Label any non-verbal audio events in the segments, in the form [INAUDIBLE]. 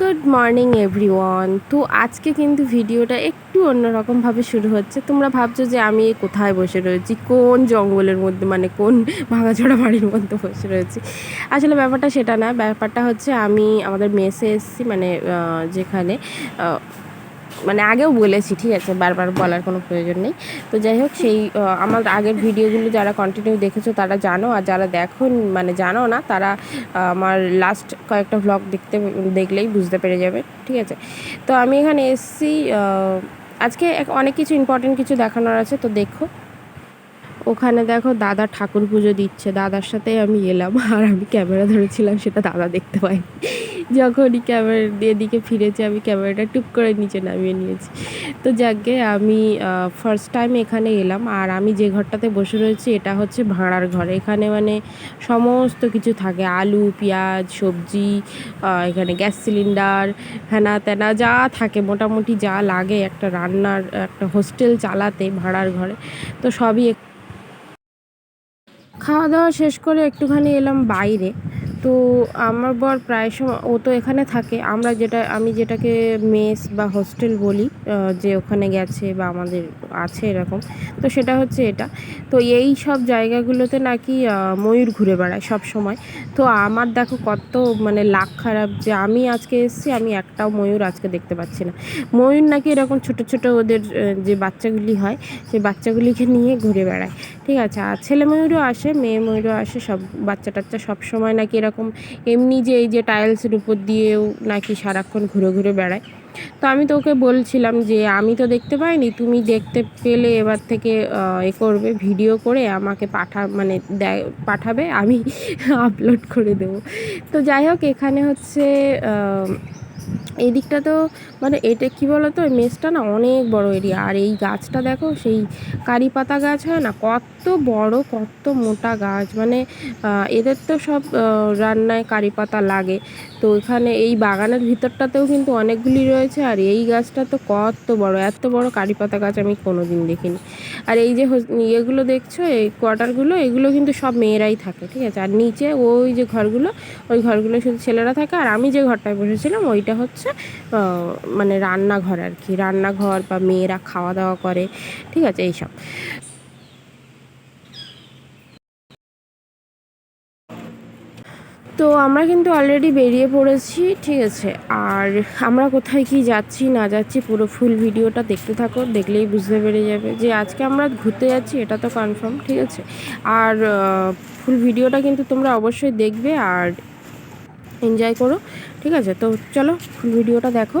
Good morning everyone তো আজকে কিন্তু ভিডিওটা একটু অন্যরকমভাবে শুরু হচ্ছে। তোমরা ভাবছ যে আমি কোথায় বসে রয়েছি? কোন জঙ্গলের মধ্যে মানে কোন ভাঙাচোড়া বাড়ির মধ্যে বসে রয়েছি? আসলে ব্যাপারটা সেটা না, ব্যাপারটা হচ্ছে আমি আমাদের মেসে এসেছি মানে যেখানে মানে আগেও বলেছি, ঠিক আছে, বারবার বলার কোনো প্রয়োজন নেই। তো যাই হোক, সেই আমার আগের ভিডিওগুলো যারা কন্টিনিউ দেখেছ, তারা জানো, আর যারা দেখো মানে জানো না, তারা আমার লাস্ট কয়েকটা ভ্লগ দেখতে, দেখলেই বুঝতে পেরে যাবে, ঠিক আছে? তো আমি এখানে এসছি আজকে অনেক কিছু ইম্পর্টেন্ট কিছু দেখানোর আছে, তো দেখো। ওখানে দেখো দাদা ঠাকুর পুজো দিচ্ছে, দাদার সাথে আমি এলাম। আর আমি ক্যামেরা ধরেছিলাম, সেটা দাদা দেখতে পাই যখনই ক্যামেরা দিয়ে দিকে ফিরেছে, আমি ক্যামেরাটা টুপ করে নিচে নামিয়ে নিয়েছি। তো যাকে আমি ফার্স্ট টাইম এখানে এলাম, আর আমি যে ঘরটাতে বসে রয়েছি, এটা হচ্ছে ভাড়ার ঘর। এখানে মানে সমস্ত কিছু থাকে। আলু, পেঁয়াজ, সবজি এখানে গ্যাস সিলিন্ডার হ্যানা ত্যানা যা থাকে। মোটামুটি যা লাগে একটা রান্নার, একটা হোস্টেল চালাতে ভাড়ার ঘরে। তো সবই খাওয়া দাওয়া শেষ করে একটুখানি এলাম বাইরে। তো আমার বর প্রায় সময়, ও তো এখানে থাকে। আমরা যেটা, আমি যেটাকে মেস বা হোস্টেল বলি যে ওখানে গেছে বা আমাদের আছে এরকম, তো সেটা হচ্ছে এটা। তো এই সব জায়গাগুলোতে নাকি ময়ূর ঘুরে বেড়ায় সব সময়। তো আমার দেখো কত মানে লাখ খারাপ যে আমি আজকে এসেছি, আমি একটাও ময়ূর আজকে দেখতে পাচ্ছি না। ময়ূর নাকি এরকম ছোট ছোট ওদের যে বাচ্চাগুলি হয়, সেই বাচ্চাগুলিকে নিয়ে ঘুরে বেড়ায়। ঠিক আছে? আর ছেলে ময়ূরও আসে, মেয়ে ময়ূরও আসে, সব বাচ্চা টাচ্চা সব সময় নাকি এরকম এমনি যে এই যে টাইলসের উপর দিয়েও নাকি সারাক্ষণ ঘুরে ঘুরে বেড়ায়। তো আমি তো ওকে বলছিলাম যে, আমি তো দেখতে পাইনি, তুমি দেখতে পেলে এবার থেকে এ করবে ভিডিও করে আমাকে পাঠা মানে পাঠাবে, আমি [LAUGHS] আপলোড করে দেবো। তো যাই হোক, এখানে হচ্ছে এই দিকটা তো মানে এটা কি বলো তো মেসটা না অনেক বড় এরিয়া আর এই গাছটা দেখো, সেই কারি পাতা গাছ হয় না, কত বড়, কত মোটা গাছ। মানে এদের তো সব রান্নায় কারি পাতা লাগে। তো এখানে এই বাগানের ভিতরটাতেও কিন্তু অনেকগুলি রয়েছে, আর এই গাছটা তো কত বড়, এত বড় কারি পাতা গাছ আমি কোনোদিন দেখিনি। আর এই যে ইয়েগুলো দেখছ, এই কোয়ার্টারগুলো, এগুলো কিন্তু সব মেয়েরাই থাকে, ঠিক আছে? আর নিচে ওই যে ঘরগুলো, ওই ঘরগুলো শুধু ছেলেরা থাকে, আর আমি যে ঘরটায় বসেছিলাম, ওইটা হচ্ছে মানে রান্নাঘর আর কি। রান্নাঘর বা মেয়েরা খাওয়া দাওয়া করে, ঠিক আছে? এইসব। তো আমরা কিন্তু অলরেডি বেরিয়ে পড়েছি, ঠিক আছে। আর আমরা কোথায় কি যাচ্ছি, না যাচ্ছি, পুরো ফুল ভিডিওটা দেখতে থাকো, দেখলেই বুঝতে পেরে যাবে যে আজকে আমরা ঘুরতে যাচ্ছি, এটা তো কনফার্ম ঠিক আছে। আর ফুল ভিডিওটা কিন্তু তোমরা অবশ্যই দেখবে আর এনজয় করো, ঠিক আছে। তো চলো ফুল ভিডিওটা দেখো।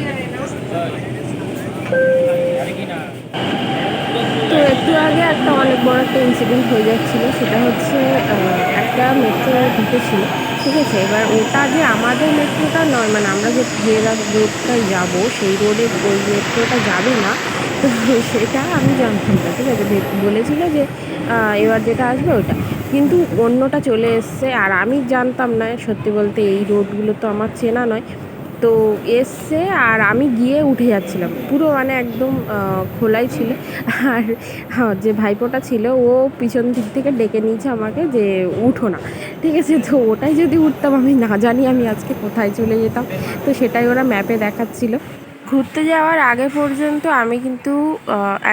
আগে একটা অনেক বড় একটা ইনসিডেন্ট হয়ে যাচ্ছিল, সেটা হচ্ছে একটা মেট্রো ঢুকেছিল ঠিক আছে? এবার ওটা যে আমাদের মেট্রোটা নয় মানে আমরা যে যে রোডটায় যাব, সেই রোডে ওই মেট্রোটা যাবে না, তো সেটা আমি জানতাম না, ঠিক আছে? বলেছিল যে এবার যেটা আসবে ওটা কিন্তু অন্যটা চলে এসছে, আর আমি জানতাম না, সত্যি বলতে এই রোডগুলো তো আমার চেনা নয়। তো এসছে আর আমি গিয়ে উঠে যাচ্ছিলাম। পুরো মানে একদম খোলাই ছিল। আর হ্যাঁ, যে ভাইপোটা ছিল ও পিছন দিক থেকে ডেকে নিয়েছে আমাকে যে উঠো না। ঠিক আছে তো ওটাই যদি উঠতাম আমি না জানি আমি আজকে কোথায় চলে যেতাম। তো সেটাই ওরা ম্যাপে দেখাচ্ছিল। ঘুরতে যাওয়ার আগে পর্যন্ত আমি কিন্তু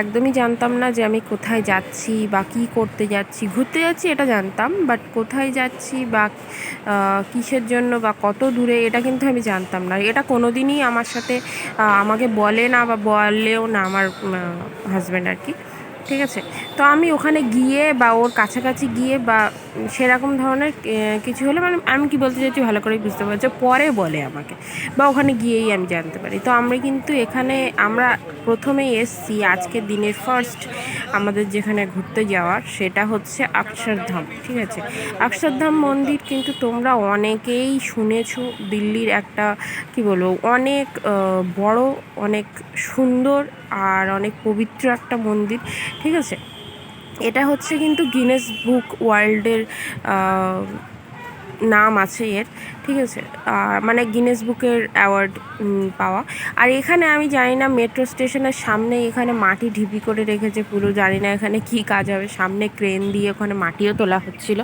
একদমই জানতাম না যে আমি কোথায় যাচ্ছি বা কী করতে যাচ্ছি। ঘুরতে যাচ্ছি এটা জানতাম বাট কোথায় যাচ্ছি বা কিসের জন্য বা কত দূরে এটা কিন্তু আমি জানতাম না। এটা কোনো দিনই আমার সাথে আমাকে বলে না বা বলেও না আমার হাজব্যান্ড আর কি। ঠিক আছে? তো আমি ওখানে গিয়ে বা ওর কাছাকাছি গিয়ে বা সেরকম ধরনের কিছু হলে মানে আমি কি বলতে চাইছি ভালো করেই বুঝতে পারছি, পরে বলে আমাকে। বা ওখানে গিয়েই আমি জানতে পারি। তো আমরা কিন্তু এখানে, আমরা প্রথমেই এসছি আজকের দিনের ফার্স্ট আমাদের যেখানে ঘুরতে যাওয়ার, সেটা হচ্ছে অক্ষরধাম ঠিক আছে? অক্ষরধাম মন্দির কিন্তু তোমরা অনেকেই শুনেছো, দিল্লির একটা, কি বলব, অনেক বড়, অনেক সুন্দর আর অনেক পবিত্র একটা মন্দির। ঠিক আছে? এটা হচ্ছে কিন্তু গিনেস বুক ওয়ার্ল্ডের নাম আছে এর, ঠিক আছে? মানে গিনেস বুকের অ্যাওয়ার্ড পাওয়া। আর এখানে আমি জানি না মেট্রো স্টেশনের সামনে এখানে মাটি ঢিপি করে রেখেছে পুরো, জানি না এখানে কি কাজ হবে। সামনে ক্রেন দিয়ে ওখানে মাটিও তোলা হচ্ছিল।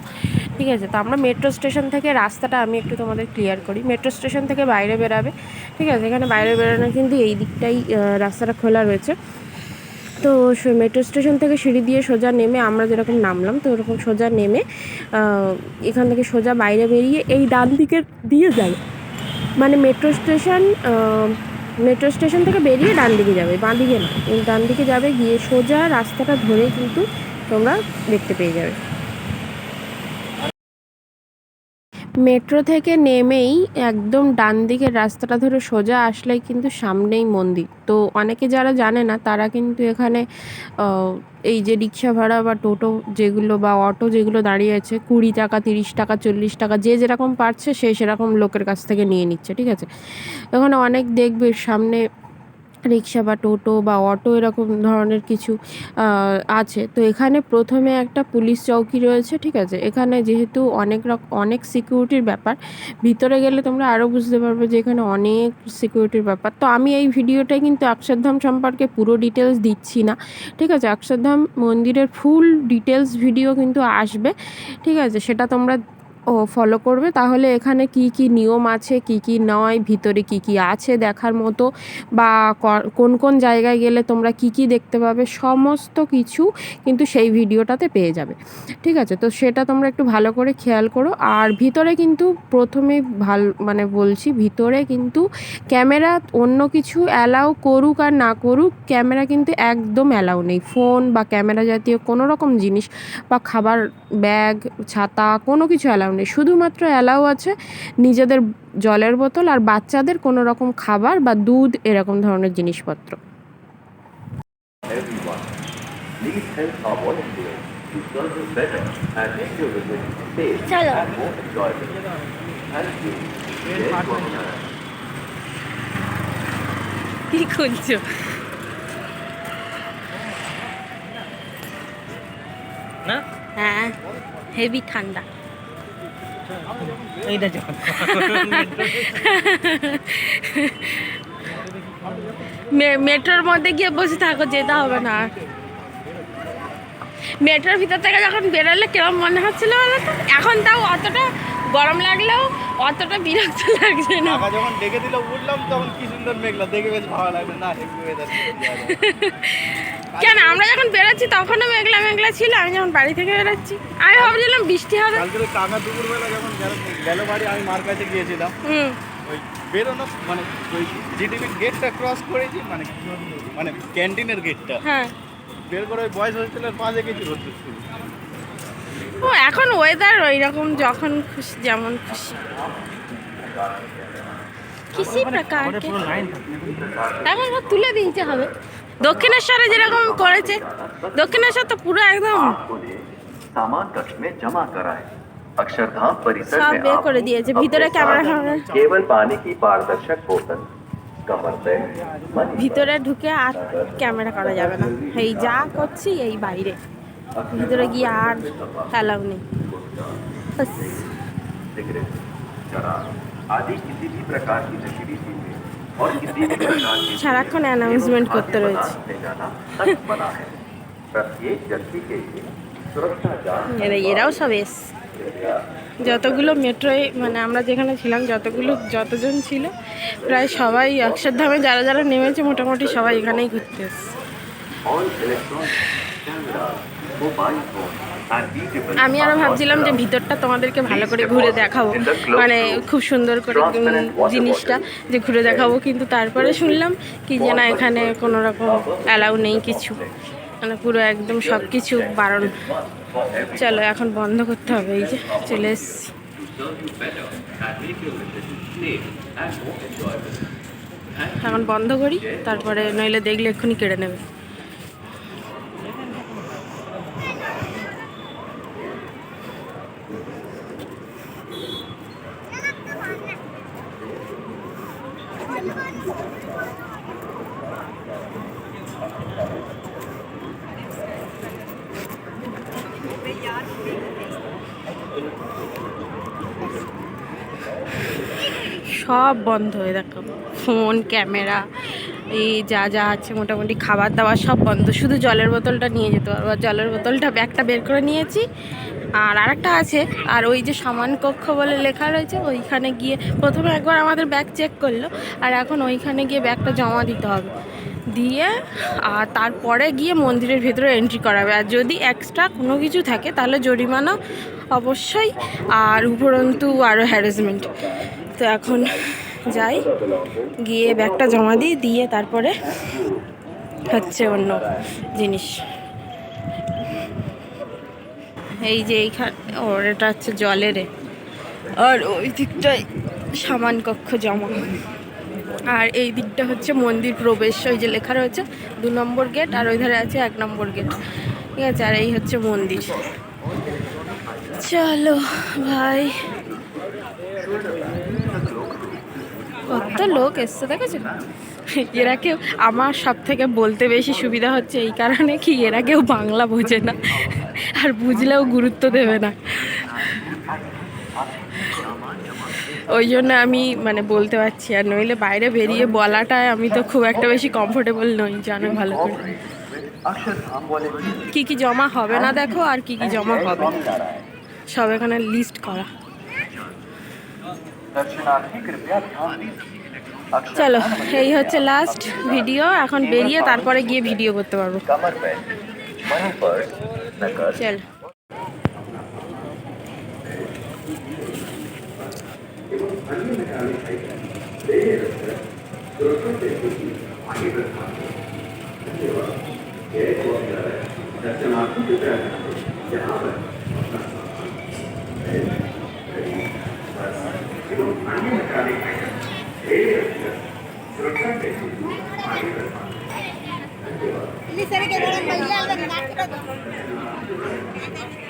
ঠিক আছে? তো আমরা মেট্রো স্টেশন থেকে রাস্তাটা আমি একটু তোমাদের ক্লিয়ার করি। মেট্রো স্টেশন থেকে বাইরে বেরাবে। ঠিক আছে? এখানে বাইরে বেরোনো কিন্তু এই দিকটাই রাস্তাটা খোলা রয়েছে। তো মেট্রো স্টেশন থেকে সিঁড়ি দিয়ে সোজা নেমে আমরা যেরকম নামলাম, তো ওরকম সোজা নেমে এখান থেকে সোজা বাইরে বেরিয়ে এই ডান দিকে দিয়ে যাবে মানে মেট্রো স্টেশন মেট্রো স্টেশন থেকে বেরিয়ে ডান দিকে যাবে, বাঁ দিকে না। ডান দিকে যাবে, গিয়ে সোজা রাস্তাটা ধরে কিন্তু তোমরা দেখতে পেয়ে যাবে। মেট্রো থেকে নেমেই একদম ডান দিকের রাস্তাটা ধরে সোজা আসলেই কিন্তু সামনেই মন্দির। তো অনেকে যারা জানে না, তারা কিন্তু এখানে এই যে রিক্সা ভাড়া বা টোটো যেগুলো বা অটো যেগুলো দাঁড়িয়ে আছে, কুড়ি টাকা, তিরিশ টাকা, চল্লিশ টাকা, যে যেরকম পারছে সে সেরকম লোকের কাছ থেকে নিয়ে নিচ্ছে, ঠিক আছে? ওখানে অনেক দেখবে সামনে রিক্সা বা টোটো বা অটো এরকম ধরনের কিছু আছে। তো এখানে প্রথমে একটা পুলিশ চৌকি রয়েছে, ঠিক আছে? এখানে যেহেতু অনেক রকম অনেক সিকিউরিটির ব্যাপার, ভিতরে গেলে তোমরা আরও বুঝতে পারবে যে এখানে অনেক সিকিউরিটির ব্যাপার। তো আমি এই ভিডিওটায় কিন্তু অক্ষরধাম সম্পর্কে পুরো ডিটেলস দিচ্ছি না, ঠিক আছে? অক্ষরধাম মন্দিরের ফুল ডিটেলস ভিডিও কিন্তু আসবে, ঠিক আছে? সেটা তোমরা ও ফলো করবে। তাহলে এখানে কি কি নিয়ম আছে, কি কি নয়, ভিতরে কি কি আছে দেখার মতো বা কোন কোন জায়গায় গেলে তোমরা কি কি দেখতে পাবে সমস্ত কিছু কিন্তু সেই ভিডিওটাতে পেয়ে যাবে। ঠিক আছে? তো সেটা তোমরা একটু ভালো করে খেয়াল করো। আর ভিতরে কিন্তু প্রথমে ভালো মানে বলছি ভিতরে কিন্তু ক্যামেরা অন্য কিছু অ্যালাউ করুক আর না করুক, ক্যামেরা কিন্তু একদম অ্যালাউ নেই। ফোন বা ক্যামেরা জাতীয় কোনো রকম জিনিস বা খাবার ব্যাগ ছাতা কোনো কিছু অ্যালাউ কারণে শুধুমাত্র অ্যালাউ আছে নিজেদের জলের বোতল আর বাচ্চাদের কোনো রকম খাবার বা দুধ এরকম ধরনের জিনিসপত্র। কি করছ হ্যাঁ হেভি ঠান্ডা। এইটা মেট্রোর মধ্যে গিয়ে বসে থাকো, যেতে হবে না মেট্রোর ভিতর থেকে যখন বেরোলে কেমন মনে হচ্ছিল বলো এখন তাও অতটা গরম লাগলেও অতটা বিরক্ত লাগছে না। যখন ডেকে দিল উঠলাম তখন কি সুন্দর মেঘলা। দেখে বেশ ভালো লাগল। না কেন আমরা যখন বেরোচ্ছি তখনও মেঘলা মেঘলা ছিল। আমি যখন বাড়ি থেকে বেরোচ্ছি আমি ভাবছিলাম বৃষ্টি হবে। কালকে কাকা দুপুরবেলা যখন গেল- বাড়ি আমি মার কাছে গিয়েছিলাম। হুম। ওই বেরোনো মানে ওই জিটিভির গেটটা ক্রস করেছি মানে মানে ক্যান্টিনের গেটটা হ্যাঁ। বের করে ওই বয়েজ হোস্টেলের পাশে গেছি ঘুরতে ও এখন ওয়েদার ওই রকম যখন খুশি যেমন খুশি কিসি প্রকার কে এখন ওর তুলে দিতে হবে দক্ষিণেশ্বরে যেরকম করেছে দক্ষিণেশ্বর তো পুরো একদম आपको लिए सामान कक्ष में जमा कराएं। अक्षरधाम परिसर সব में বের आप করে দিয়েছে अपने ভিতরে साथ ক্যামেরা ফ্যামেরা केवल पानी की पारदर्शक बोतल कमर बैग मनी ভিতরে ढुके আর ক্যামেরা করা যাবে না এই যা করছি এই বাইরে ভিতরে গিয়ে আর অ্যালাউ নেই। সারাক্ষণ অ্যানাউন্সমেন্ট করতে রয়েছে। এরাও সব এস। যতগুলো মেট্রোয় মানে আমরা যেখানে ছিলাম, যতগুলো, যতজন ছিল, প্রায় সবাই অক্ষরধামে যারা যারা নেমেছে, মোটামুটি সবাই এখানেই ঘুরতে এসছে। আমি আরও ভাবছিলাম যে ভিতরটা তোমাদেরকে ভালো করে ঘুরে দেখাবো। মানে খুব সুন্দর করে জিনিসটা যে ঘুরে দেখাবো, কিন্তু তারপরে শুনলাম কি যে না, এখানে কোনো রকম অ্যালাউ নেই কিছু। মানে পুরো একদম সব কিছু বারণ। চলো, এখন বন্ধ করতে হবে, এই যে চলে এসছি। এখন বন্ধ করি, তারপরে নইলে দেখলে এক্ষুনি কেড়ে নেবে। সব বন্ধ হয়ে দেখো। ফোন, ক্যামেরা, এই যা যা আছে মোটামুটি খাবার দাবার সব বন্ধ। শুধু জলের বোতলটা নিয়ে যেতে পারব জলের বোতলটা ব্যাগটা বের করে নিয়েছি। আর আরেকটা আছে। আর ওই যে সমান কক্ষ বলে লেখা রয়েছে, ওইখানে গিয়ে প্রথমে একবার আমাদের ব্যাগ চেক করল। আর এখন ওইখানে গিয়ে ব্যাগটা জমা দিতে হবে। দিয়ে, আর তারপরে গিয়ে মন্দিরের ভেতরে এন্ট্রি করাবে। আর যদি এক্সট্রা কোনো কিছু থাকে, তাহলে জরিমানা অবশ্যই। আর উপরন্তু আরও হ্যারাসমেন্ট তো এখন যাই, গিয়ে ব্যাগটা জমা দিই, দিয়ে তারপরে হচ্ছে অন্য জিনিস। এই যে এইখানে, ওর এটা হচ্ছে জলের আর ওই দিকটায় সামান কক্ষ জমা। আর এই দিকটা হচ্ছে মন্দির প্রবেশ, ওই যে লেখা রয়েছে দু নম্বর গেট, আর ওই ধারে আছে এক নম্বর গেট। ঠিক আছে, আর এই হচ্ছে মন্দির। চলো, ভাই। কত লোক এসছে, দেখেছ? এরা কেউ, আমার সব থেকে বলতে বেশি সুবিধা হচ্ছে এই কারণে কি, এরা কেউ বাংলা বোঝে না, আর বুঝলেও গুরুত্ব দেবে না। ওই জন্য আমি মানে বলতে পারছি, আর নইলে বাইরে বেরিয়ে বলাটায় আমি তো খুব একটা বেশি কমফোর্টেবল নই, জানো ভালো করে। কি কি জমা হবে না দেখো, আর কি কি জমা হবে। সব এখানে লিস্ট করা। চলো এই হচ্ছে লাস্ট ভিডিও এখন বেরিয়ে তারপরে গিয়ে ভিডিও করতে পারবো कमर बैंड मनी पर्स नकद চল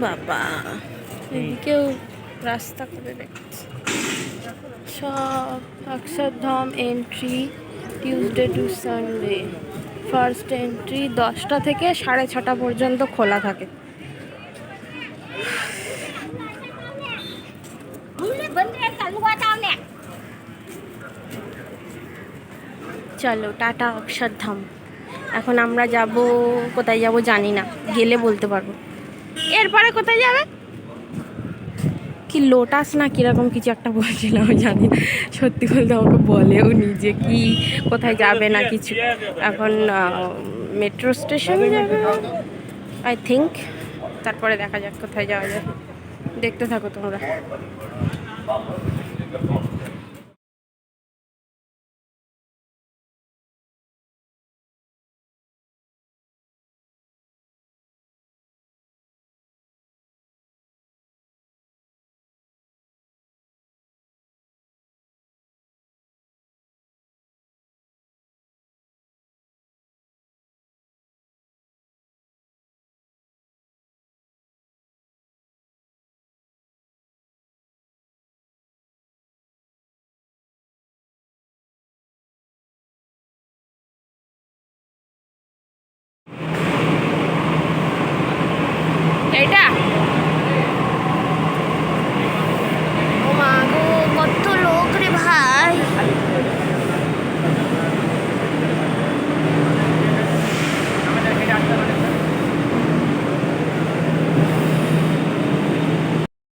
বাবা, এদিকেও রাস্তা করে রেখেছে সব Akshardham entry Tuesday to Sunday first entry দশটা থেকে সাড়ে ছটা পর্যন্ত খোলা থাকে। চলো, টাটা অক্ষরধাম এখন আমরা যাব, কোথায় যাব জানি না। গেলে বলতে পারব। এরপরে কোথায় যাবে? কি লোটাস না কীরকম কিছু একটা বলছিল, আমি জানি সত্যি বলতে আমাকে বলেও নি যে কি, কোথায় যাবে না কিছু। এখন মেট্রো স্টেশনে যাবে। আই থিঙ্ক তারপরে দেখা যাক কোথায় যাওয়া যায়। দেখতে থাকো তোমরা।